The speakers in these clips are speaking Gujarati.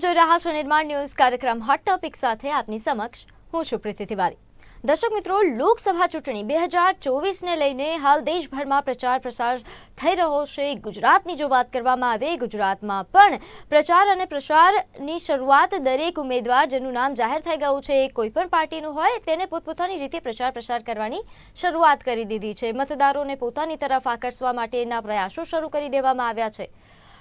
આપ જોઈ રહ્યા છો નિર્માણ ન્યૂઝ કાર્યક્રમ હોટ ટોપિક સાથે આપની સમક્ષ હું છું પ્રીતિ તિવારી. દર્શક મિત્રો, લોકસભા ચૂંટણી બે હજાર ચોવીસને લઈને હાલ દેશભરમાં પ્રચાર પ્રસાર થઈ રહ્યો છે. ગુજરાતની જો વાત કરવામાં આવે, ગુજરાતમાં પણ પ્રચાર અને પ્રસારની શરૂઆત દરેક ઉમેદવાર, જેનું નામ જાહેર થઈ ગયું છે, કોઈ પણ પાર્ટીનું હોય, તેને પોતપોતાની રીતે પ્રચાર પ્રસાર કરવાની શરૂઆત કરી દીધી છે. મતદારોને પોતાની તરફ આકર્ષવા માટેના પ્રયાસો શરૂ કરી દેવામાં આવ્યા છે.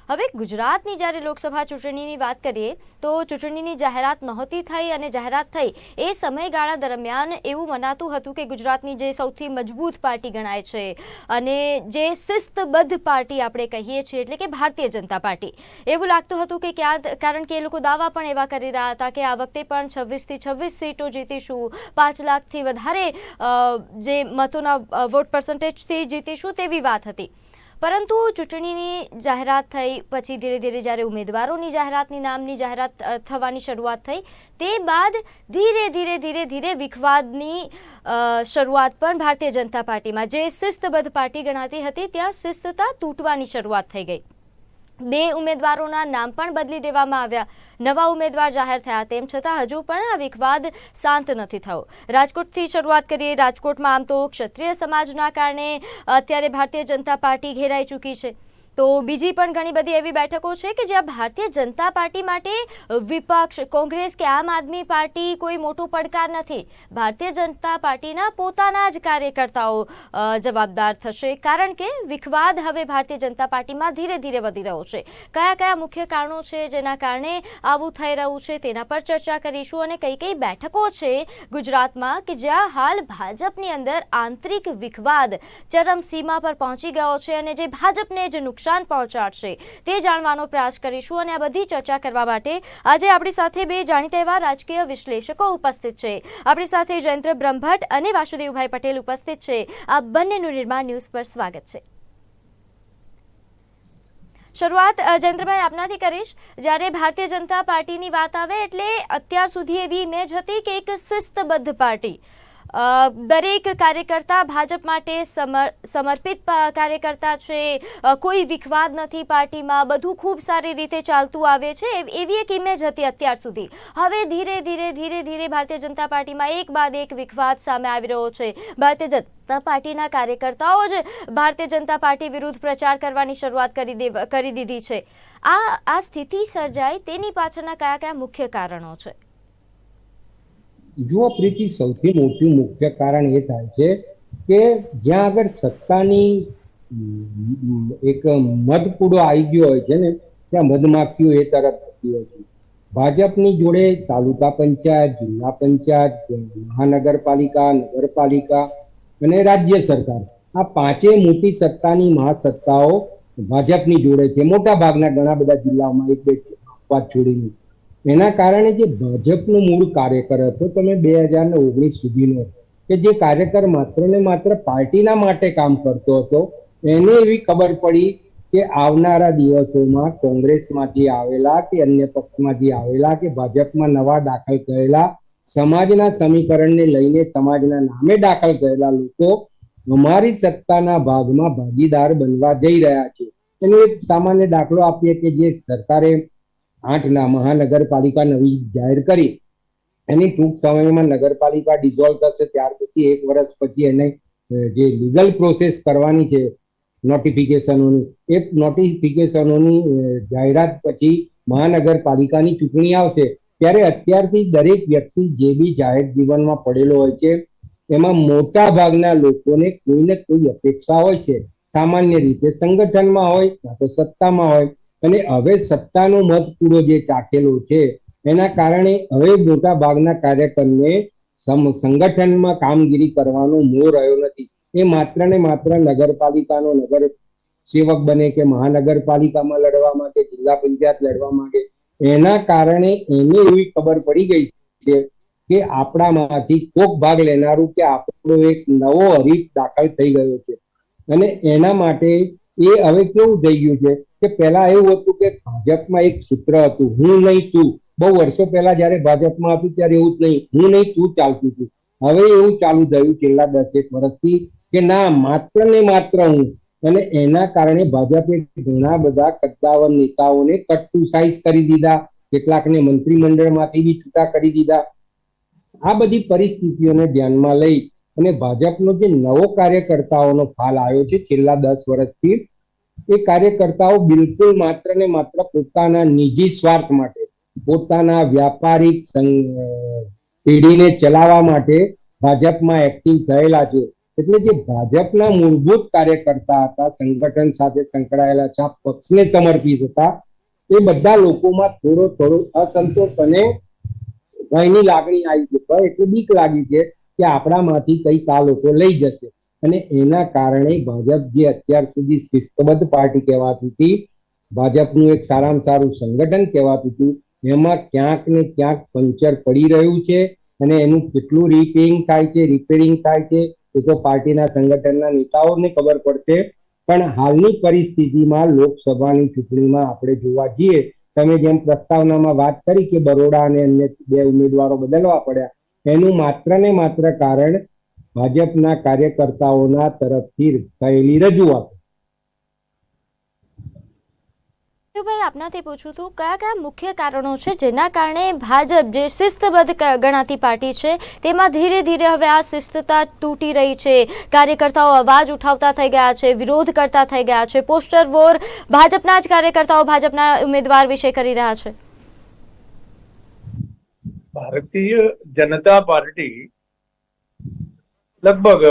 હવે ગુજરાતની જ્યારે લોકસભા ચૂંટણીની વાત કરીએ, તો ચૂંટણીની જાહેરાત નહોતી થઈ અને જાહેરાત થઈ એ સમયગાળા દરમિયાન એવું મનાતું હતું કે ગુજરાતની જે સૌથી મજબૂત પાર્ટી ગણાય છે અને જે શિસ્તબદ્ધ પાર્ટી આપણે કહીએ છીએ, એટલે કે ભારતીય જનતા પાર્ટી. એવું લાગતું હતું કે ક્યાં, કારણ કે એ લોકો દાવા પણ એવા કરી રહ્યા હતા કે આ વખતે પણ છવ્વીસથી છવ્વીસ સીટો જીતીશું, પાંચ લાખથી વધારે જે મતોના વોટ પર્સન્ટેજથી જીતીશું તેવી વાત હતી. પરંતુ ચૂંટણીની જાહેરાત થઈ, પછી ધીરે ધીરે જ્યારે ઉમેદવારોની જાહેરાતની નામની જાહેરાત થવાની શરૂઆત થઈ, તે બાદ ધીરે ધીરે ધીરે ધીરે વિખવાદની શરૂઆત પણ ભારતીય જનતા પાર્ટીમાં જે શિસ્તબદ્ધ પાર્ટી ગણાતી હતી, ત્યાં શિસ્તતા તૂટવાની શરૂઆત થઈ ગઈ. બે ઉમેદવારોના નામ પણ બદલી દેવામાં આવ્યા. નવા ઉમેદવાર જાહેર થયા તેમ છતાં હજુ પણ આ વિખવાદ શાંત નથી થયો. રાજકોટથી શરૂઆત કરીએ. રાજકોટમાં આમ તો ક્ષત્રિય સમાજના કારણે અત્યારે ભારતીય જનતા પાર્ટી ઘેરાઈ ચૂકી છે. તો બીજી પણ ઘણી બધી એવી બેઠકો છે કે જ્યાં ભારતીય જનતા પાર્ટી માટે વિપક્ષ, કોંગ્રેસ કે આમ આદમી પાર્ટી કોઈ મોટો પડકાર નથી. ભારતીય જનતા પાર્ટીના પોતાના જ કાર્યકર્તાઓ જવાબદાર થશે કારણ કે વિખવાદ હવે ભારતીય જનતા પાર્ટીમાં ધીરે ધીરે વધી રહ્યો છે. કયા કયા મુખ્ય કારણો છે જેના કારણે આવું થઈ રહ્યું છે તેના પર ચર્ચા કરીશું અને કઈ કઈ બેઠકો છે ગુજરાતમાં કે જ્યાં હાલ ભાજપની અંદર આંતરિક વિખવાદ ચરમસીમા પર પહોંચી ગયો છે અને જે ભાજપને જ નુકસાન પહોંચાડશે. તે જાણવાનો પ્રયાસ કરીશું અને આ બધી ચર્ચા કરવા માટે આજે આપણી સાથે બે જાણીતા એવા રાજકીય વિશ્લેષકો ઉપસ્થિત છે. આપણી સાથે જયંત્ર બ્રહ્મભટ્ટ અને વાસુદેવભાઈ પટેલ ઉપસ્થિત છે. આ બંનેનું નિર્માણ ન્યૂઝ પર સ્વાગત છે. શરૂઆત જયંત્રભાઈ, આપનાથી કરીશ. જ્યારે ભારતીય જનતા પાર્ટીની વાત આવે એટલે અત્યાર સુધી એવી ઇમેજ હતી કે એક શિસ્તબદ્ધ પાર્ટી દરેક કાર્યકર્તા ભાજપ માટે સમર- સમર્પિત કાર્યકર્તા છે. કોઈ વિખવાદ નથી પાર્ટીમાં. બધું ખૂબ સારી રીતે ચાલતું આવે છે. એવ- એક ઇમેજ હતી અત્યાર સુધી. હવે ધીરે ધીરે ધીરે ધીરે ભારતીય જનતા પાર્ટીમાં એક બાદ એક વિખવાદ સામે આવી રહ્યો છે. ભારતીય જનતા પાર્ટીના કાર્યકર્તાઓ જ ભારતીય જનતા પાર્ટી વિરુદ્ધ પ્રચાર કરવાની શરૂઆત કરી કરી દીધી છે. આ આ સ્થિતિ સર્જાય તેની પાછળના કયા કયા મુખ્ય કારણો છે? જુઓ પ્રીતિ સૌથી મોટું મુખ્ય કારણ એ થાય છે કે જ્યાં આગળ સત્તાની એક મધકૂડો આવી ગયો હોય છે ને, ત્યાં મધમાખીઓ એ તરફ થતી હોય છે. ભાજપની જોડે તાલુકા પંચાયત, જિલ્લા પંચાયત, મહાનગરપાલિકા, નગરપાલિકા અને રાજ્ય સરકાર, આ પાંચેય મોટી સત્તાની મહાસત્તાઓ ભાજપની જોડે છે. મોટા ભાગના ઘણા બધા જિલ્લાઓમાં એક બે વાત છોડીને એના કારણે જે ભાજપનું મૂળ કાર્યકર હતો, તમે બે હજાર ને ઓગણીસ સુધીનો, કે જે કાર્યકર માત્ર ને માત્ર પાર્ટીના માટે કામ કરતો હતો, એને એવી ખબર પડી કે આવનારા દિવસોમાં કોંગ્રેસમાંથી આવેલા કે અન્ય પક્ષમાંથી આવેલા કે ભાજપમાં નવા દાખલ થયેલા સમાજના સમીકરણને લઈને સમાજના નામે દાખલ થયેલા લોકો અમારી સત્તાના ભાગમાં ભાગીદાર બનવા જઈ રહ્યા છે. એનો એક સામાન્ય દાખલો આપીએ કે જે સરકારે આઠ ના મહાનગરપાલિકા નવી જાહેર કરી. એની ટૂંક સમયમાં નગરપાલિકા ડિઝોલ્વ થશે, ત્યાર પછી એક વર્ષ પછી એને જે લીગલ પ્રોસેસ કરવાની છે નોટિફિકેશનોની એ નોટિફિકેશનોની જાહેરાત પછી મહાનગરપાલિકાની ચૂંટણી આવશે. ત્યારે અત્યારથી દરેક વ્યક્તિ જે બી જાહેર જીવનમાં પડેલો હોય છે, એમાં મોટા ભાગના લોકોને કોઈને કોઈ અપેક્ષા હોય છે. સામાન્ય રીતે સંગઠનમાં હોય, કાં તો સત્તામાં હોય અને હવે સત્તાનો મતપૂરો જે ચાખેલો છે, એના કારણે હવે મોટા ભાગના કાર્યકરને સંગઠનમાં કામગીરી કરવાનો મોહ રહ્યો નથી. એ માત્ર ને માત્ર નગરપાલિકાનો નગર સેવક બને કે મહાનગરપાલિકામાં લડવા માંગે, જિલ્લા પંચાયત લડવા માંગે, એના કારણે એને એવી ખબર પડી ગઈ છે કે આપણામાંથી કોક ભાગ લેનારું કે આપણો એક નવો હરીફ દાખલ થઈ ગયો છે. અને એના માટે એ હવે કેવું થઈ ગયું છે કે પહેલા એવું હતું કે ભાજપમાં એક સૂત્ર હતું, હું નહીં તું. બહુ વર્ષો પહેલા જયારે ભાજપમાં હતું ત્યારે એવું જ નહીં, હું નહીં તું ચાલતું હતું. હવે એવું ચાલુ થયું છેલ્લા દસેક વર્ષથી કે ના, માત્ર ને માત્ર હું. અને એના કારણે ભાજપે ઘણા બધા કદ્દાવર નેતાઓને કટ ટુ સાઇઝ કરી દીધા, કેટલાકને મંત્રીમંડળમાંથી બી છૂટા કરી દીધા. આ બધી પરિસ્થિતિઓને ધ્યાનમાં લઈ અને ભાજપનો જે નવો કાર્યકર્તાઓનો ફાલ આવ્યો છે છેલ્લા દસ વર્ષથી એ કાર્યકર્તાઓ બિલકુલ માત્ર ને માત્ર પોતાના નિજી સ્વાર્થ માટે, પોતાના વ્યાપારિક પેઢીને ચલાવવા માટે ભાજપમાં એક્ટિવ થયેલા છે. એટલે જે ભાજપના મૂળભૂત કાર્યકર્તા હતા, સંગઠન સાથે સંકળાયેલા છે પક્ષને સમર્પિત હતા, એ બધા લોકોમાં થોડો થોડો અસંતોષ અને ભયની લાગણી આવી છે એટલે બીક લાગી છે કે આપણામાંથી કંઈક આ લોકો લઈ જશે. અને એના કારણે ભાજપ જે અત્યાર સુધી શિસ્તબદ્ધ પાર્ટી કહેવાતી હતી, ભાજપનું એક સારામાં સારું સંગઠન કહેવાતું હતું, એમાં ક્યાંક ને ક્યાંક પંચર પડી રહ્યું છે અને એનું કેટલું રિપેરિંગ થાય છે રિપેરિંગ થાય છે, એ તો પાર્ટીના સંગઠનના નેતાઓને ખબર પડશે. પણ હાલની પરિસ્થિતિમાં લોકસભાની ચૂંટણીમાં આપણે જોવા જઈએ, તમે જેમ પ્રસ્તાવનામાં વાત કરી કે બરોડા અને અન્ય બે ઉમેદવારો બદલવા પડ્યા, એનું માત્ર ને માત્ર કારણ ભાજપના કાર્યકર્તાઓના તરફથી થયેલી રજૂઆત. ભાઈ આપનાથી પૂછું હતું કયા કયા મુખ્ય કારણો છે જેના કારણે ભાજપ જે શિસ્તબદ્ધ ગણાતી પાર્ટી છે તેમાં ધીરે ધીરે હવે આ શિસ્તતા તૂટી રહી છે. કાર્યકર્તાઓ અવાજ ઉઠાવતા થઈ ગયા છે વિરોધ કરતા થઈ ગયા છે પોસ્ટર વોર ભાજપના જ કાર્યકર્તાઓ ભાજપના ઉમેદવાર વિશે કરી રહ્યા છે. ભારતીય જનતા પાર્ટી લગભગ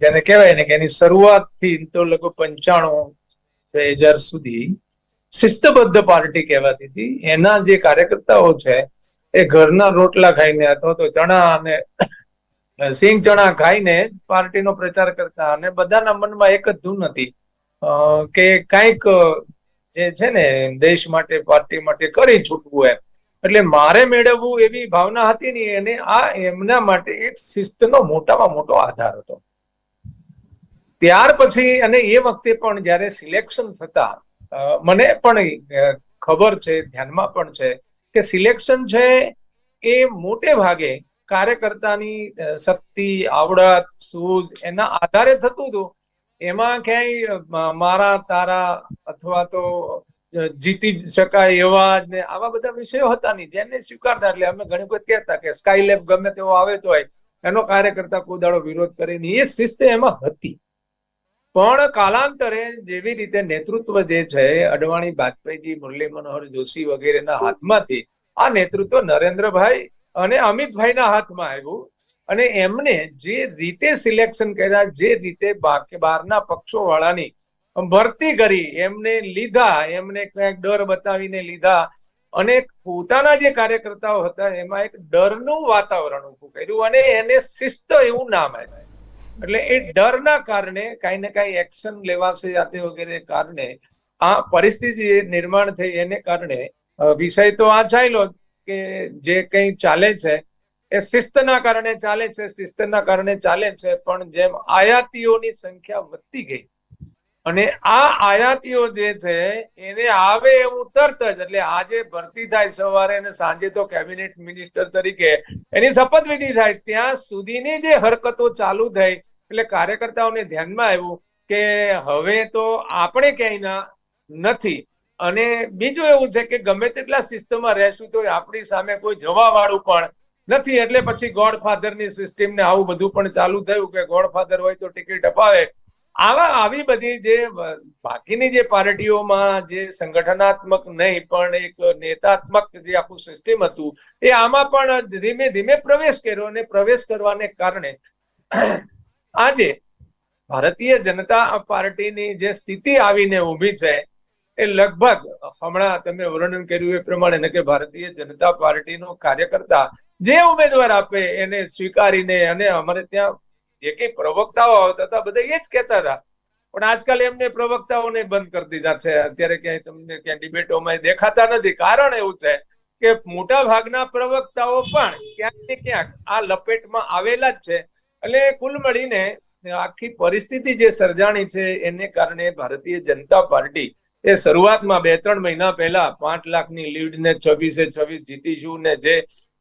જેને કહેવાય ને કે એની શરૂઆતથી તો લગભગ પંચાણું, બે હજાર સુધી શિસ્તબદ્ધ પાર્ટી કહેવાતી હતી. એના જે કાર્યકર્તાઓ છે, એ ઘરના રોટલા ખાઈને અથવા તો ચણા અને સિંગ ચણા ખાઈને પાર્ટીનો પ્રચાર કરતા અને બધાના મનમાં એક જ ધૂન હતી. કે કાંઈક જે છે ને, દેશ માટે, પાર્ટી માટે કરી છૂટવું એમ. એટલે મારે મેળવવું એવી ભાવના હતી ને એને આ એમના માટે એક શિસ્તનો મોટામાં મોટો આધાર હતો. ત્યાર પછી અને એ વખતે પણ જ્યારે સિલેક્શન થતા મને પણ ખબર છે, ધ્યાનમાં પણ છે કે સિલેક્શન છે એ મોટે ભાગે કાર્યકર્તાની શક્તિ, આવડત, સૂઝ એના આધારે થતું હતું. એમાં ક્યાંય મારા, તારા અથવા તો જીતી શકાય એવા ને આવા બધા વિષયો હતા નહીં. જેને સ્વીકારતા એટલે અમે ઘણી વખત કહેતા કે સ્કાય લેબ ગમે તેવો આવે તો એનો કાર્યકર્તા કોઈ દાડો વિરોધ કરે નહીં એ શિસ્ત એમાં હતી. પણ કાલાંતરે જેવી રીતે નેતૃત્વ જે છે, અડવાણી વાજપેયીજી મુરલી મનોહર જોશી વગેરેના હાથમાંથી આ નેતૃત્વ નરેન્દ્રભાઈ અને અમિતભાઈના હાથમાં આવ્યું અને એમને જે રીતે સિલેક્શન કર્યા, જે રીતે બાકી બહારના પક્ષો વાળાની ભરતી કરી, એમને લીધા, એમને ક્યાંક ડર બતાવીને લીધા અને પોતાના જે કાર્યકર્તાઓ હતા, એમાં એક ડરનું વાતાવરણ ઉભું કર્યું અને એને શિસ્ત એવું નામ આપ્યું. એટલે એ ડરના કારણે કાંઈ ને કાંઈ એક્શન લેવાશે જાતે વગેરે કારણે આ પરિસ્થિતિ નિર્માણ થઈ. એને કારણે વિષય તો આ ચાલ્યો કે જે કંઈ ચાલે છે, એ શિસ્તના કારણે ચાલે છે, શિસ્તના કારણે ચાલે છે, પણ જેમ આયાતીઓની સંખ્યા વધતી ગઈ અને આ આયાતીઓ જે છે, એને આવે એવું તરત જ, એટલે આજે ભરતી થાય સવારે અને સાંજે તો કેબિનેટ મિનિસ્ટર તરીકે, એની શપથવિધિ થાય, ત્યાં સુધીની જે હરકતો ચાલુ થઈ, એટલે કાર્યકર્તાઓને ધ્યાનમાં આવ્યું કે હવે તો આપણે ક્યાંયના નથી. અને બીજું એવું છે કે ગમે તેટલા સિસ્ટમમાં રહેશું તો આપણી સામે કોઈ જવા વાળું પણ નથી. એટલે પછી ગોડફાધરની સિસ્ટમ ને આવું બધું પણ ચાલુ થયું કે ગોડફાધર હોય તો ટિકિટ અપાવે. આવા આવી બધી જે બાકીની જે પાર્ટીઓમાં જે સંગઠનાત્મક નહીં, પણ એક નેતાત્મક જે આખું સિસ્ટમ હતું, એ આમાં પણ ધીમે ધીમે પ્રવેશ કર્યો અને પ્રવેશ કરવાને કારણે આજે ભારતીય જનતા પાર્ટીની જે સ્થિતિ આવીને ઊભી છે, એ લગભગ, હમણાં તમે વર્ણન કર્યું એ પ્રમાણે કે ભારતીય જનતા પાર્ટીનો કાર્યકર્તા જે ઉમેદવાર આપે એને સ્વીકારીને અને અમારે ત્યાં જે કઈ પ્રવક્તાઓ આવતા હતા, બધા એ જ કહેતા હતા. પણ આજકાલ એમને પ્રવક્તાઓને બંધ કરી દીધા છે. અત્યારે ક્યાંય તમને ક્યાં ડિબેટોમાં દેખાતા નથી. કારણ એવું છે કે મોટા ભાગના પ્રવક્તાઓ પણ ક્યાંક ને ક્યાંક આ લપેટમાં આવેલા જ છે. એટલે કુલ મળીને આખી પરિસ્થિતિ જે સર્જાણી છે, એને કારણે ભારતીય જનતા પાર્ટી એ શરૂઆતમાં બે ત્રણ મહિના પહેલા પાંચ લાખની લીડ ને છવ્વીસે છવ્વીસ જીતીશું ને જે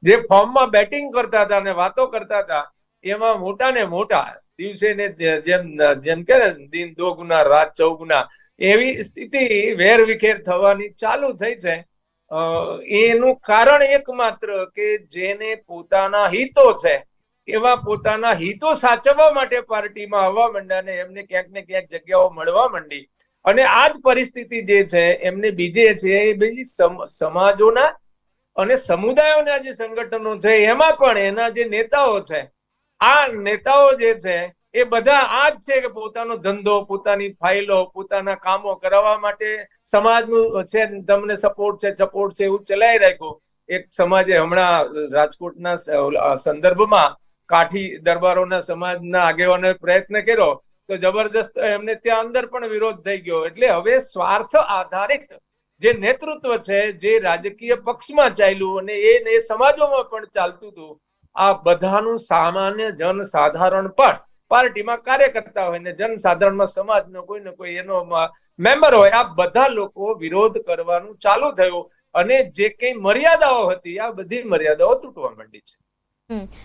જે ફોર્મમાં બેટિંગ કરતા હતા અને વાતો કરતા હતા એમાં મોટા ને મોટા. દિવસે ને જેમ જેમ કે દિન દો ગુના, રાત ચૌગુના એવી સ્થિતિ વેર વિખેર થવાની ચાલુ થઈ છે. એનું કારણ એકમાત્ર કે જેને પોતાના હિતો છે, એવા પોતાના હિતો સાચવવા માટે પાર્ટીમાં આવવા માંડ્યા ને એમને ક્યાંક ને ક્યાંક જગ્યાઓ મળવા માંડી. અને આ જ પરિસ્થિતિ જે છે, એમને બીજે છે એ બીજી સમાજોના અને સમુદાયોના જે સંગઠનો છે, એમાં પણ એના જે નેતાઓ છે આ નેતાઓ જે છે, એ બધા આ જ છે કે પોતાનો ધંધો, પોતાની ફાઇલો, પોતાના કામો કરાવવા માટે સમાજનું છે, તમને સપોર્ટ છે સપોર્ટ છે એવું ચલાવી રાખ્યો. એક સમાજે હમણાં રાજકોટના સંદર્ભમાં કાઠી દરબારોના સમાજના આગેવાનોએ પ્રયત્ન કર્યો તો જબરજસ્ત એમને ત્યાં અંદર પણ વિરોધ થઈ ગયો. એટલે હવે સ્વાર્થ આધારિત જે નેતૃત્વ છે, જે રાજકીય પક્ષમાં ચાલ્યું અને એ એ સમાજોમાં પણ ચાલતું હતું આ બધાનું સામાન્ય જનસાધારણ પણ પાર્ટીમાં કાર્યકર્તા હોય ને જનસાધારણમાં સમાજનો કોઈ ને કોઈ એનો મેમ્બર હોય, આ બધા લોકો વિરોધ કરવાનું ચાલુ થયું અને જે કઈ મર્યાદાઓ હતી, આ બધી મર્યાદાઓ તૂટવા માંડી છે.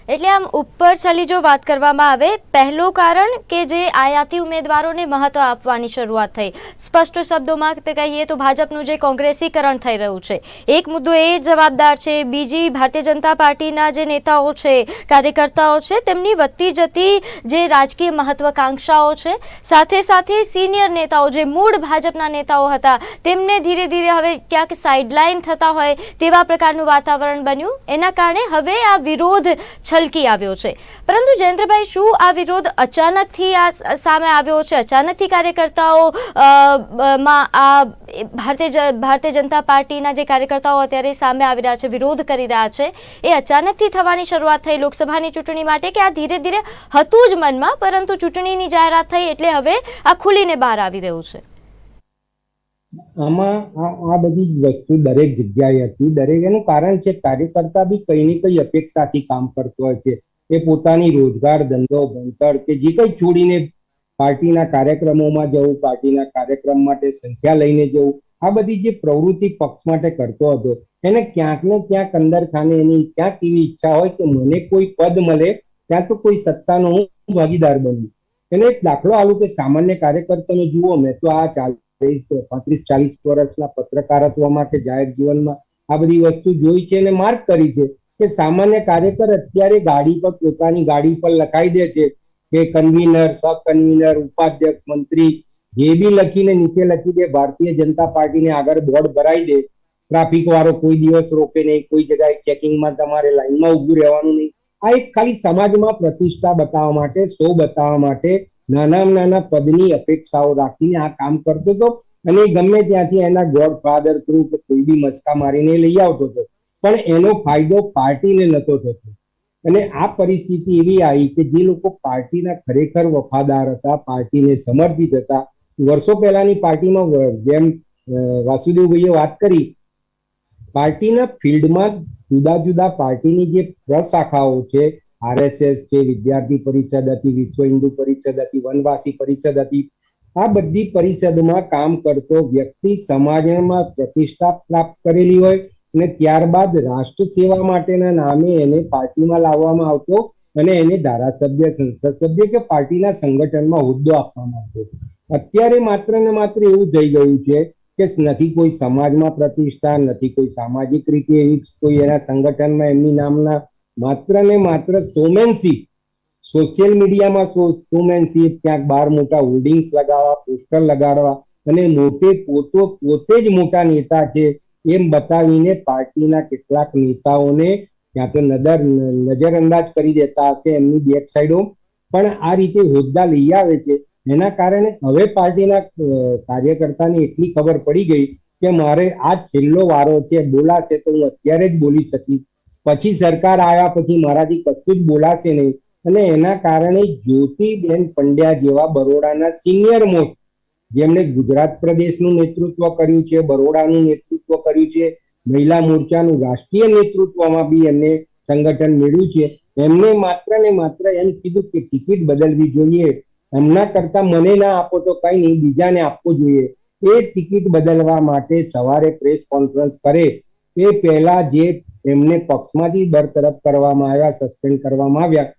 એટલે આમ ઉપર છલી જો વાત કરવામાં આવે, પહેલું કારણ કે જે આયાતી ઉમેદવારોને મહત્વ આપવાની શરૂઆત થઈ. સ્પષ્ટ શબ્દોમાં કહીએ તો ભાજપનું જે કોંગ્રેસીકરણ થઈ રહ્યું છે. એક મુદ્દો એ જવાબદાર છે, બીજી ભારતીય જનતા પાર્ટીના જે નેતાઓ છે, કાર્યકર્તાઓ છે, તેમની વધતી જતી જે રાજકીય મહત્વકાંક્ષાઓ છે. સાથે સાથે સિનિયર નેતાઓ જે મૂળ ભાજપના નેતાઓ હતા, તેમને ધીરે ધીરે હવે ક્યાંક સાઇડલાઇન થતા હોય તેવા પ્રકારનું વાતાવરણ બન્યું. એના કારણે હવે આ વિરોધ છલકી આવ્યો છે. પરંતુ જયેન્દ્રભાઈ, શું આ વિરોધ અચાનકથી આ સામે આવ્યો છે? અચાનકથી કાર્યકર્તાઓ માં આ ભારતીય ભારતીય જનતા પાર્ટીના જે કાર્યકર્તાઓ અત્યારે સામે આવી રહ્યા છે, વિરોધ કરી રહ્યા છે, એ અચાનકથી થવાની શરૂઆત થઈ લોકસભાની ચૂંટણી માટે કે આ ધીરે ધીરે હતું જ મનમાં, પરંતુ ચૂંટણીની જાહેરાત થઈ એટલે હવે આ ખુલીને બહાર આવી રહ્યું છે? આમાં આ બધી વસ્તુ દરેક જગ્યાએ હતી. દરેક એનું કારણ છે, કાર્યકર્તા બી કઈ ને કઈ અપેક્ષાથી કામ કરતો હોય છે. એ પોતાની રોજગાર, ધંધો, ભણતર કે જે કઈ છોડીને પાર્ટીના કાર્યક્રમોમાં જવું, પાર્ટીના કાર્યક્રમ માટે સંખ્યા લઈને જવું, આ બધી જે પ્રવૃત્તિ પક્ષ માટે કરતો હતો, એને ક્યાંક ને ક્યાંક અંદર ખાને એની ક્યાંક એવી ઈચ્છા હોય કે મને કોઈ પદ મળે, ત્યાં તો કોઈ સત્તાનો હું ભાગીદાર બનું એનો એક દાખલો આલું કે સામાન્ય કાર્યકર્તાને જુઓ, મેં તો આ ચાલીસ પાંત્રીસ, ચાલીસ વર્ષના પત્રકારત્વ માટે જાહેર જીવનમાં આ બધી વસ્તુ જોઈ છે અને માર્ક કરી છે કે સામાન્ય કાર્યકર અત્યારે ગાડી પર, પોતાની ગાડી પર લખાઈ દે છે કે કન્વીનર સહ કન્વીનર ઉપાધ્યક્ષ, મંત્રી, જે બી લખીને નીચે લખી દે, ભારતીય જનતા પાર્ટીને આગળ બોર્ડ ભરાઈ દે ટ્રાફિક વાળો કોઈ દિવસ રોકે નહીં, કોઈ જગ્યાએ ચેકિંગમાં તમારે લાઈનમાં ઊભું રહેવાનું નહીં. આ એક ખાલી સમાજમાં પ્રતિષ્ઠા બતાવવા માટે, શો બતાવવા માટે નાનામાં નાના પદની અપેક્ષાઓ રાખીને આ કામ કરતો હતો અને ગમે ત્યાંથી એના ગોડ ફાધર થ્રુ કે કોઈ બી મસ્કા મારીને લઈ આવતો હતો. પણ એનો ફાયદો પાર્ટીને નતો થતો. અને આ પરિસ્થિતિ એવી આવી કે જે લોકો પાર્ટીના ખરેખર વફાદાર હતા, પાર્ટીને સમર્પિત હતા. વર્ષો પહેલાની પાર્ટીમાં જેમ વાસુદેવભાઈએ વાત કરી, પાર્ટીના ફિલ્ડમાં જુદા જુદા પાર્ટીની જે પ્રશાખાઓ છે આરએસએસ છે વિદ્યાર્થી પરિષદ હતી, વિશ્વ હિન્દુ પરિષદ હતી, વનવાસી પરિષદ હતી, આ બધી પરિષદમાં કામ કરતો વ્યક્તિ સમાજમાં પ્રતિષ્ઠા પ્રાપ્ત કરેલી હોય અને ત્યારબાદ રાષ્ટ્ર સેવા માટેના નામે એને પાર્ટીમાં લાવવામાં આવતો અને એને ધારાસભ્ય, સંસદ સભ્ય કે પાર્ટીના સંગઠનમાં હોદ્દો આપવામાં આવતો. અત્યારે માત્ર ને માત્ર એવું થઈ ગયું છે કે નથી કોઈ સમાજમાં પ્રતિષ્ઠા, નથી કોઈ સામાજિક રીતે એવી કોઈ એના સંગઠનમાં એમની નામના માત્ર ને માત્ર સોમેનશીપ સોશિયલ મીડિયામાં સોમેનશીપ ક્યાંક બાર મોટા હોર્ડિંગ્સ લગાવવા પોસ્ટર લગાડવા અને મોટે પોતો પોતે જ મોટા નેતા છે એમ બતાવીને પાર્ટીના કેટલાક નેતાઓને ક્યાં તો નજર નજરઅંદાજ કરી દેતા હશે એમની બેક સાઈડો પણ આ રીતે હોદ્દા લઈ આવે છે. એના કારણે હવે પાર્ટીના કાર્યકર્તાને એટલી ખબર પડી ગઈ કે મારે આ છેલ્લો વારો છે, બોલાશે તો હું અત્યારે જ બોલી શકીશ. પછી સરકાર આવ્યા પછી મારાથી કશું જ બોલાશે નહીં. અને એના કારણે જ્યોતિબેન પંડ્યા જેવા બરોડાના સિનિયર મોસ્ટ, જેમણે ગુજરાત પ્રદેશનું નેતૃત્વ કર્યું છે, બરોડાનું નેતૃત્વ કર્યું છે, મહિલા મોરચાનું રાષ્ટ્રીય નેતૃત્વમાં બી એમને સંગઠન મેળવ્યું છે. એમને માત્ર ને માત્ર એમ કીધું કે ટિકિટ બદલવી જોઈએ. એમના કરતા મને ના આપો તો કઈ નહીં, બીજાને આપવો જોઈએ. એ ટિકિટ બદલવા માટે સવારે પ્રેસ કોન્ફરન્સ કરે. એ પહેલા જે એમને પક્ષમાંથી બરતરફ કરવામાં આવ્યા સસ્પેન્ડ કરવામાં આવ્યા.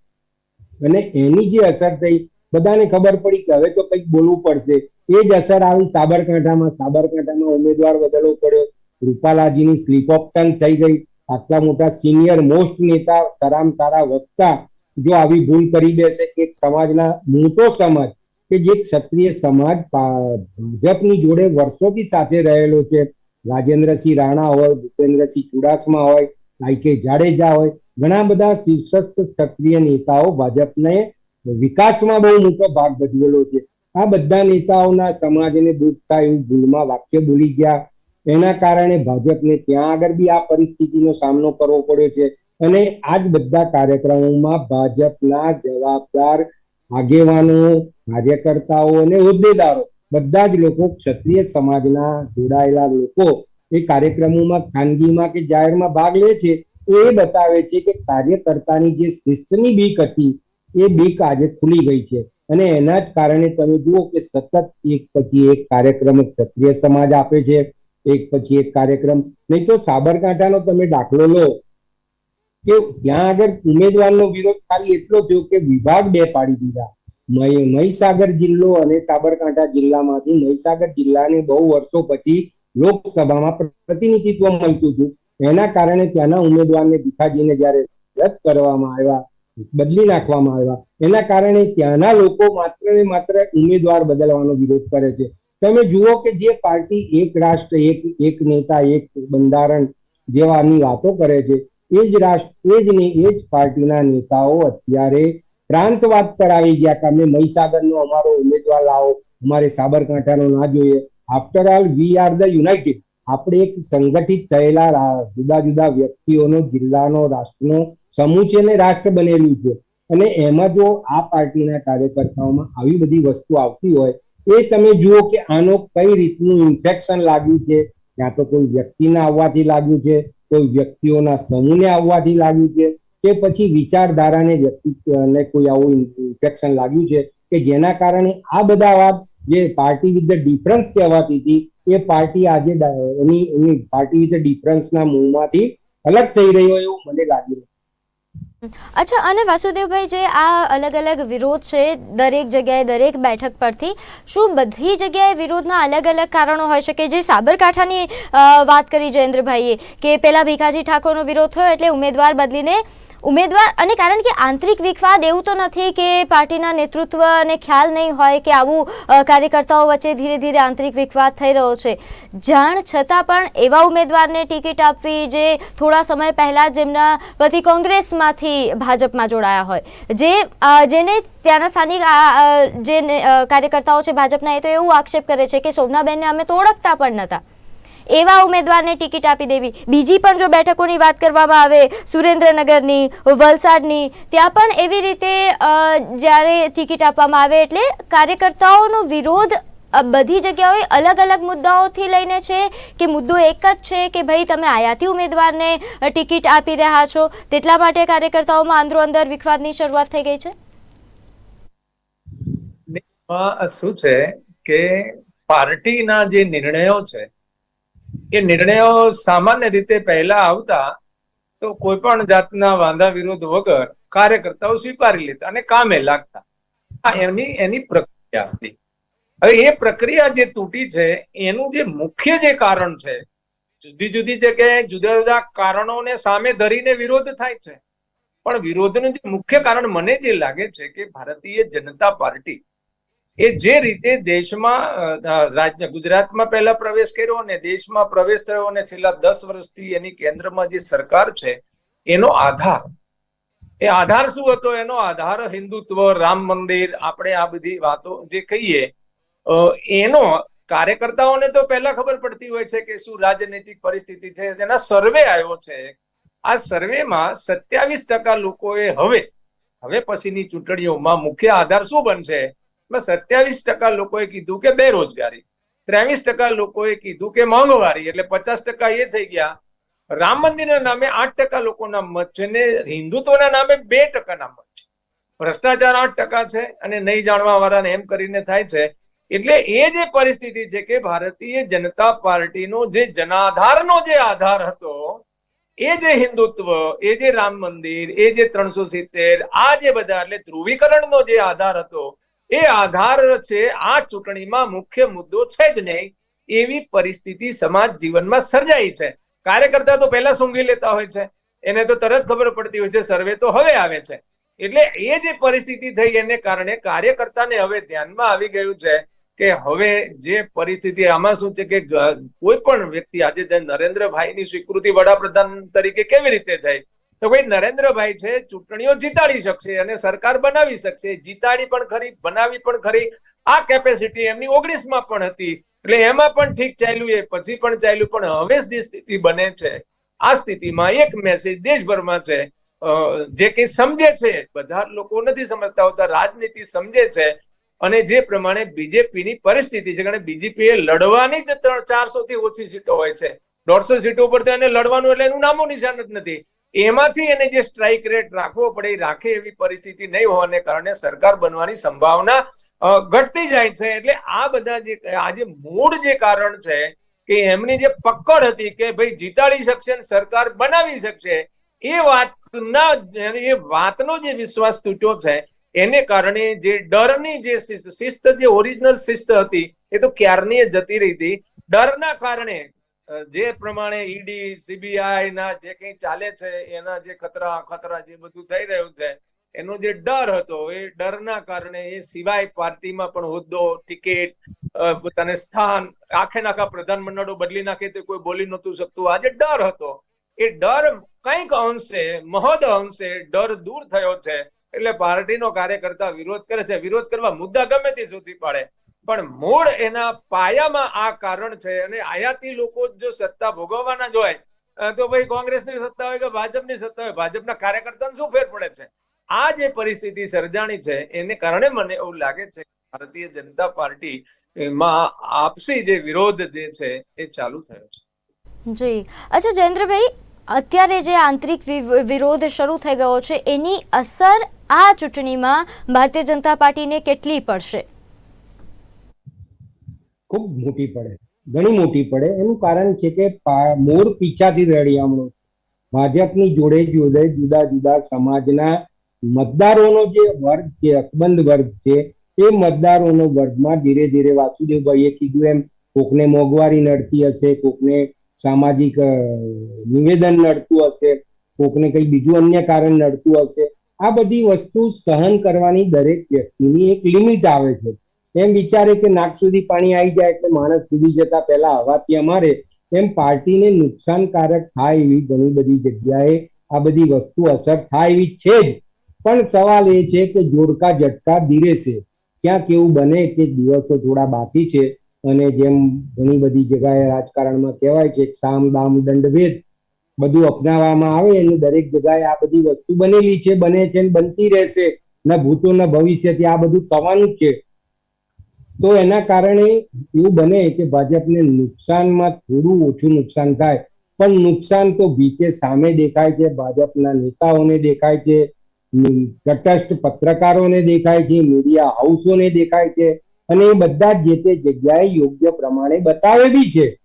અને એની જે અસર થઈ, બધાને ખબર પડી કે હવે તો કંઈક બોલવું પડશે. એ જ અસર આવી સાબરકાંઠામાં. સાબરકાંઠામાં ઉમેદવાર બદલવો પડ્યો. રૂપાલાજીની સ્લીપ ઓફ ટંગ થઈ ગઈ. આટલા મોટા સિનિયર મોસ્ટ નેતા સરામ સારા વક્તા જો આવી ભૂલ કરી દેશે કે એક સમાજના મોટો સમાજ કે જે ક્ષત્રિય સમાજ ભાજપની જોડે વર્ષોથી સાથે રહેલો છે. રાજેન્દ્રસિંહ રાણા હોય, ભૂપેન્દ્રસિંહ ચુડાસમા હોય આઈ જાડેજા હોય. ઘણા બધા શીર્ષસ્થ સક્રિય નેતાઓ ભાજપને વિકાસમાં બહુ મોટો ભાગ ભજવેલો છે. આ બધા નેતાઓના સમાજને દુઃખ થાય એવું ભૂલમાં વાક્ય બોલી ગયા. એના કારણે ભાજપને ત્યાં આગળ બી આ પરિસ્થિતિનો સામનો કરવો પડ્યો છે. અને આ જ બધા કાર્યક્રમોમાં ભાજપના જવાબદાર આગેવાનો, કાર્યકર્તાઓ અને હોદ્દેદારો, બધા જ લોકો ક્ષત્રિય સમાજના જોડાયેલા લોકો એ કાર્યક્રમોમાં ખાનગીમાં કે જાહેરમાં ભાગ લે છે, એ બતાવે છે કે કાર્યકર્તાની જે શિસ્તની બીક હતી, એ બીક આજે ખુલી ગઈ છે. અને એના જ કારણે તમે જુઓ કે સતત એક પછી એક કાર્યક્રમ ક્ષત્રિય સમાજ આપે છે, એક પછી એક કાર્યક્રમ. નહીં તો સાબરકાંઠાનો તમે દાખલો લો, કે ત્યાં આગળ ઉમેદવારનો વિરોધ ખાલી એટલો થયો કે વિભાગ બે પાડી દીધા. મહી- મહીસાગર જિલ્લો અને સાબરકાંઠા જિલ્લામાંથી મહીસાગર જિલ્લાને બહુ વર્ષો પછી લોકસભામાં પ્રતિનિધિત્વ મળતું હતું. એના કારણે ત્યાંના ઉમેદવારને ભીખાજીને જ્યારે રદ કરવામાં આવ્યા, બદલી નાખવામાં આવ્યા, એના કારણે ત્યાંના લોકો માત્ર ને માત્ર ઉમેદવાર બદલવાનો વિરોધ કરે છે. તમે જુઓ કે જે પાર્ટી એક રાષ્ટ્ર, એક એક નેતા, એક બંધારણ જેવાની વાતો કરે છે, એ જ રાષ્ટ્ર, એ જ ને, એ જ પાર્ટીના નેતાઓ અત્યારે પ્રાંતવાદ પર આવી ગયા કે અમે મહીસાગરનો અમારો ઉમેદવાર લાવો, અમારે સાબરકાંઠાનો ના જોઈએ. After all we are the united આપણે એક સંગઠિત થયેલા જુદા જુદા વ્યક્તિઓનો, જિલ્લાનો, રાષ્ટ્રનો સમૂહ છે અને રાષ્ટ્ર બનેલું છે. અને એમાં જો આ પાર્ટીના કાર્યકર્તાઓમાં આવી બધી વસ્તુ આવતી હોય, એ તમે જુઓ કે આનો કઈ રીતનું ઇન્ફેક્શન લાગ્યું છે. ક્યાં તો કોઈ વ્યક્તિના આવવાથી લાગ્યું છે, કોઈ વ્યક્તિઓના સમૂહને આવવાથી લાગ્યું છે, કે પછી વિચારધારાને વ્યક્તિને કોઈ આવું ઇન્ફેક્શન લાગ્યું છે, કે જેના કારણે આ બધા વાત જે પાર્ટી વિથ ધ ડિફરન્સ કહેવાતી હતી, એ પાર્ટી આજે એની એની પાર્ટી વિથ ધ ડિફરન્સના મૂળમાંથી અલગ થઈ રહી એવું મને લાગી રહ્યું અચ્છા, અને વાસુદેવભાઈ જે આ અલગ અલગ વિરોધ છે દરેક જગ્યાએ, દરેક બેઠક પરથી, શું બધી જગ્યાએ વિરોધના અલગ અલગ કારણો હોઈ શકે? જે સાબરકાંઠાની વાત કરી જયેન્દ્રભાઈએ કે પેલા ભીખાજી ઠાકોરનો વિરોધ થયો એટલે ઉમેદવાર બદલીને ઉમેદવાર અને કારણ કે આંતરિક વિખવાદ એવું તો નથી કે પાર્ટીના નેતૃત્વને ખ્યાલ નહીં હોય કે આવું કાર્યકર્તાઓ વચ્ચે ધીરે ધીરે આંતરિક વિખવાદ થઈ રહ્યો છે. જાણ છતાં પણ એવા ઉમેદવારને ટિકિટ આપવી જે થોડા સમય પહેલાં જેમના પતિ કોંગ્રેસમાંથી ભાજપમાં જોડાયા હોય. જે જેને ત્યાંના સ્થાનિક જે કાર્યકર્તાઓ છે ભાજપના, એ તો એવું આક્ષેપ કરે છે કે શોભનાબેનને અમે તો ઓળખતા પણ નહોતા એવા ઉમેદવારને ટિકિટ આપી દેવી. બીજી પણ જો બેઠકોની વાત કરવામાં આવે, સુરેન્દ્રનગરની, વલસાડની, ત્યાં પણ એવી રીતે જ્યારે ટિકિટ આપવામાં આવે એટલે કાર્યકર્તાઓનો વિરોધ બધી જગ્યાઓએ અલગ અલગ મુદ્દાઓથી લઈને છે કે મુદ્દો એક જ છે કે ભાઈ તમે આયાતી ઉમેદવારને ટિકિટ આપી રહ્યા છો, તેટલા માટે કાર્યકર્તાઓમાં અંદરો અંદર વિખવાદની શરૂઆત થઈ ગઈ છે? શું છે કે પાર્ટીના જે નિર્ણયો છે એ નિર્ણયો સામાન્ય રીતે પહેલા આવતા તો કોઈ પણ જાતના વાંધા વિરોધ વગર કાર્યકર્તાઓ સ્વીકારી લેતા અને કામે લાગતા. આ એની એની પ્રક્રિયા હતી. હવે એ પ્રક્રિયા જે તૂટી છે, એનું જે મુખ્ય જે કારણ છે, જુદી જુદી જગ્યાએ જુદા જુદા કારણોને સામે ધરીને વિરોધ થાય છે. પણ વિરોધનું જે મુખ્ય કારણ મને જે લાગે છે કે ભારતીય જનતા પાર્ટી એ જે રીતે દેશમાં રાજ્ય ગુજરાતમાં પહેલા પ્રવેશ કર્યો અને દેશમાં પ્રવેશ થયો અને છેલ્લા દસ વર્ષથી એની કેન્દ્રમાં જે સરકાર છે, એનો આધાર. એ આધાર શું હતો? એનો આધાર હિન્દુત્વ, રામ મંદિર, આપણે આ બધી વાતો જે કહીએ એનો કાર્યકર્તાઓને તો પહેલા ખબર પડતી હોય છે કે શું રાજનૈતિક પરિસ્થિતિ છે. એના સર્વે આવ્યો છે. આ સર્વેમાં સત્યાવીસ ટકા લોકોએ હવે હવે પછીની ચૂંટણીઓમાં મુખ્ય આધાર શું બનશે? સત્યાવીસ ટકા લોકોએ કીધું કે બેરોજગારી. ત્રેવીસ ટકા લોકોએ કીધું કે મોંઘવારી. એટલે પચાસ ટકા એ થઈ ગયા. રામ મંદિરના નામે આઠ ટકા લોકોના મત છે ને હિન્દુત્વના નામે બે ટકાના મત છે. ભ્રષ્ટાચાર આઠ ટકા છે અને નહીં જાણવા વાળાને એમ કરીને થાય છે. એટલે એ જે પરિસ્થિતિ છે કે ભારતીય જનતા પાર્ટીનો જે જનાધારનો જે આધાર હતો, એ જે હિન્દુત્વ, એ જે રામ મંદિર, એ જે ત્રણસો સિત્તેર, આ જે બધા, એટલે ધ્રુવીકરણનો જે આધાર હતો એ આધાર છે, આ ચૂંટણીમાં મુખ્ય મુદ્દો છે જ નહીં, એવી પરિસ્થિતિ સમાજ જીવનમાં સર્જાઈ છે. કાર્યકર્તા તો પહેલા સૂંઘી લેતા હોય છે, એને તો તરત ખબર પડતી હોય છે, સર્વે તો હવે આવે છે. એટલે એ જે પરિસ્થિતિ થઈ એને કારણે કાર્યકર્તાને હવે ધ્યાનમાં આવી ગયું છે કે હવે જે પરિસ્થિતિ આમાં શું છે કે કોઈ પણ વ્યક્તિ આજે નરેન્દ્રભાઈની સ્વીકૃતિ વડાપ્રધાન તરીકે કેવી રીતે થઈ તો ભાઈ નરેન્દ્રભાઈ છે, ચૂંટણીઓ જીતાડી શકશે અને સરકાર બનાવી શકશે. જીતાડી પણ ખરી, બનાવી પણ ખરી. આ કેપેસિટી એમની ઓગણીસમાં પણ હતી. એટલે એમાં પણ ઠીક ચાલ્યું, એ પછી પણ ચાલ્યું, પણ હવે સ્થિતિ બને છે, આ સ્થિતિમાં એક મેસેજ દેશભરમાં છે જે કઈ સમજે છે, બધા લોકો નથી સમજતા હોતા, રાજનીતિ સમજે છે, અને જે પ્રમાણે બીજેપીની પરિસ્થિતિ છે, કારણ બીજેપી એ લડવાની જ ત્રણ ચારસો થી ઓછી સીટો હોય છે. દોઢસો સીટો ઉપર તો એને લડવાનું એટલે એનું નામો નિશાન જ નથી. એમાંથી એને જે સ્ટ્રાઇક રેટ રાખવો પડે રાખે એવી પરિસ્થિતિ નહીં હોવાને કારણે સરકાર બનવાની સંભાવના ઘટતી જાય છે. એટલે આ બધા જે, આ જે મૂળ જે કારણ છે કે એમની જે પકડ હતી કે ભાઈ જીતાડી શકશે સરકાર બનાવી શકશે, એ વાતના એ વાતનો જે વિશ્વાસ તૂટ્યો છે, એને કારણે જે ડરની જે શિસ્ત જે ઓરિજિનલ શિસ્ત હતી, એ તો ક્યારની જતી રહી હતી. ડરના કારણે જે પ્રમાણે ઈડી, સીબીઆઈ ના જે કઈ ચાલે છે, એના જે ખતરા ખતરા જે બધું થઈ રહ્યું છે, એનો જે ડર હતો, એ ડરના કારણે એ સિવાય પાર્ટીમાં પણ હોદ્દો, ટિકિટ પોતાને સ્થાન, આખે નાખા પ્રધાનમંડળો બદલી નાખે તે કોઈ બોલી નહોતું શકતું. આજે ડર હતો. એ ડર કંઈક અંશે, મહદ અંશે ડર દૂર થયો છે. એટલે પાર્ટીનો કાર્યકર્તા વિરોધ કરે છે. વિરોધ કરવા મુદ્દા ગમે તે સુધી પાડે. પણ મૂળ એના પાયામાં આ કારણ છે અને આયાતી લોકો જો સત્તા ભોગવવાના જ હોય તો ભાઈ કોંગ્રેસની સત્તા હોય કે ભાજપની સત્તા હોય? ભાજપના કાર્યકર્તાને શું ફેર પડે છે? આ જે પરિસ્થિતિ સર્જાણી છે, એને કારણે મને એવું લાગે છે ભારતીય જનતા પાર્ટી માં આપસી જે વિરોધ જે છે, એ ચાલુ થયો છે. જી. અચ્છા, જયેન્દ્રભાઈ, અત્યારે જે આંતરિક વિરોધ શરૂ થઈ ગયો છે, એની અસર આ ચૂંટણીમાં ભારતીય જનતા પાર્ટીને કેટલી પડશે? ખૂબ મોટી પડે, ઘણી મોટી પડે. એનું કારણ છે કે મોર પીછાથી રળિયામણો છે. ભાજપની જોડે જોડે જુદા જુદા સમાજના મતદારોનો જે વર્ગ છે, અકબંધ વર્ગ છે, એ મતદારોનો વર્ગમાં ધીરે ધીરે વાસુદેવભાઈએ કીધું એમ, કોકને મોંઘવારી નડતી હશે, કોકને સામાજિક નિવેદન નડતું હશે, કોકને કઈ બીજું અન્ય કારણ નડતું હશે. આ બધી વસ્તુ સહન કરવાની દરેક વ્યક્તિની એક લિમિટ આવે છે. એમ વિચારે કે નાક સુધી પાણી આવી જાય એટલે માણસ ડૂબી જતા પહેલા હવાથી અમારે એમ પાર્ટીને નુકસાનકારક થાય એવી ઘણી બધી જગ્યાએ આ બધી વસ્તુ અસર થાય એવી છે જ. પણ સવાલ એ છે કે જોડકા ઝટકા ધીરે છે. ક્યાંક એવું બને કે દિવસો થોડા બાકી છે અને જેમ ઘણી બધી જગ્યાએ રાજકારણમાં કહેવાય છે, સામ, દામ દંડ ભેદ બધું અપનાવવામાં આવે અને દરેક જગ્યાએ આ બધી વસ્તુ બનેલી છે, બને છે બનતી રહેશે. ન ભૂતો, ન ભવિષ્યથી આ બધું થવાનું જ છે. તો એના કારણે એવું બને કે ભાજપને નુકસાનમાં થોડું ઓછું નુકસાન થાય. પણ નુકસાન તો ભીતે સામે દેખાય છે, ભાજપના નેતાઓને દેખાય છે, તટસ્થ પત્રકારોને દેખાય છે મીડિયા હાઉસોને દેખાય છે. અને એ બધા જે તે જગ્યાએ યોગ્ય પ્રમાણે બતાવે બી છે.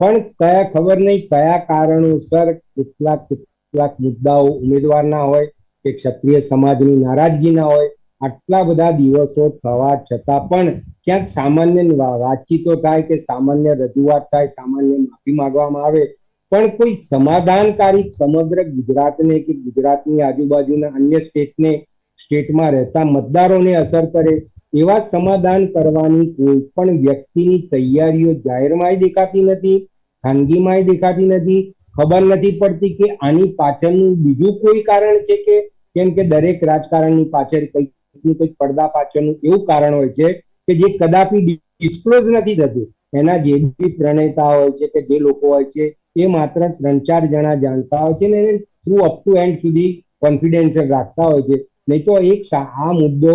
પણ કયા ખબર નહીં, કયા કારણોસર કેટલાક કેટલાક મુદ્દાઓ ઉમેદવારના હોય કે ક્ષત્રિય સમાજની નારાજગીના હોય, આટલા બધા દિવસો થવા છતાં પણ ક્યાંક સામાન્ય વાતચીતો થાય કે સામાન્ય રજૂઆત થાય, સામાન્ય માફી માંગવામાં આવે, પણ કોઈ સમાધાનકારી સમગ્ર ગુજરાતને કે ગુજરાતની આજુબાજુના અન્ય સ્ટેટને, સ્ટેટમાં રહેતા મતદારોને અસર કરે, એવા સમાધાન કરવાની કોઈ પણ વ્યક્તિની તૈયારીઓ જાહેરમાંય દેખાતી નથી, ખાનગીમાંય દેખાતી નથી, ખબર નથી પડતી કે આની પાછળનું બીજું કોઈ કારણ છે કે, કેમ કે દરેક રાજકારણની પાછળ કંઈક કંઈક પડદા પાછળનું એવું કારણ હોય છે કે જે કદાપી ડિસ્ક્લોઝ નથી થતું, એના જે બી પ્રણેતા હોય છે કે જે લોકો હોય છે, એ માત્ર ત્રણ ચાર જણા જાણતા હોય છે ને થ્રુ અપ ટુ એન્ડ સુધી કોન્ફિડેન્શિયલ રાખતા હોય છે. નહીં તો એક આ મુદ્દો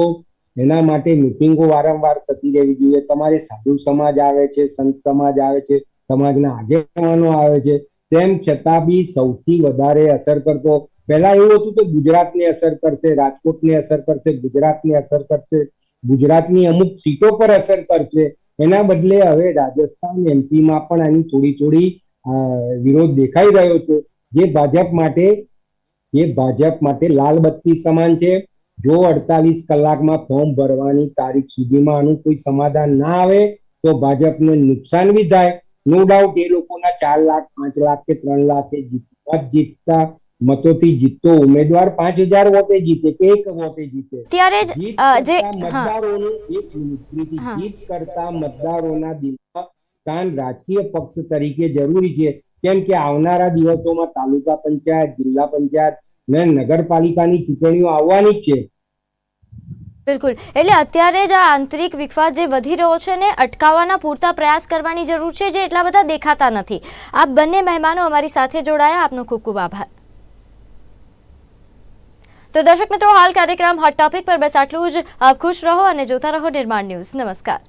એના માટે મિટિંગો વારંવાર થતી રહેવી જોઈએ. તમારે સાધુ સમાજ આવે છે, સંત સમાજ આવે છે, સમાજના આગેવાનો આવે છે, તેમ છતાં બી સૌથી વધારે અસર કરતો, પહેલા એવું હતું કે ગુજરાતને અસર કરશે, રાજકોટને અસર કરશે, ગુજરાતને અસર કરશે. ગુજરાતની અમુક સીટો પર અસર કરશે. એના બદલે હવે રાજસ્થાન એમપીમાં પણ આની થોડી થોડી વિરોધ દેખાઈ રહ્યો છે. જે ભાજપ માટે, જે ભાજપ માટે લાલ બત્તી સમાન છે. જો અડતાલીસ કલાકમાં ફોર્મ ભરવાની તારીખ સુધીમાં આનું કોઈ સમાધાન ના આવે, તો ભાજપને નુકસાન બી થાય. નો ડાઉટ, એ લોકોના ચાર લાખ, પાંચ લાખ કે ત્રણ લાખે જીત જીતતા મતોથી જીતતો ઉમેદવાર પાંચ હજાર વોટે જીતે કે એક વોટે જીતે? ત્યારે જ મતદારોની એક જીત કરતા મતદારોના દિલમાં સ્થાન રાજકીય પક્ષ તરીકે જરૂરી છે. કેમ કે આવનારા દિવસોમાં તાલુકા પંચાયત જિલ્લા પંચાયત ને નગરપાલિકાની ચૂંટણીઓ આવવાની જ છે. બિલકુલ. એટલે અત્યારે જ આ આંતરિક વિખવાદ જે વધી રહ્યો છે ને અટકાવવાના પૂરતા પ્રયાસ કરવાની જરૂર છે જે એટલા બધા દેખાતા નથી. આ બંને મહેમાનો અમારી સાથે જોડાયા. આપનો ખૂબ ખૂબ આભાર. તો દર્શક મિત્રો, હાલ કાર્યક્રમ હોટ ટોપિક પર બસ આટલું જ. આપ ખુશ રહો અને જોતા રહો નિર્માણ ન્યૂઝ. નમસ્કાર.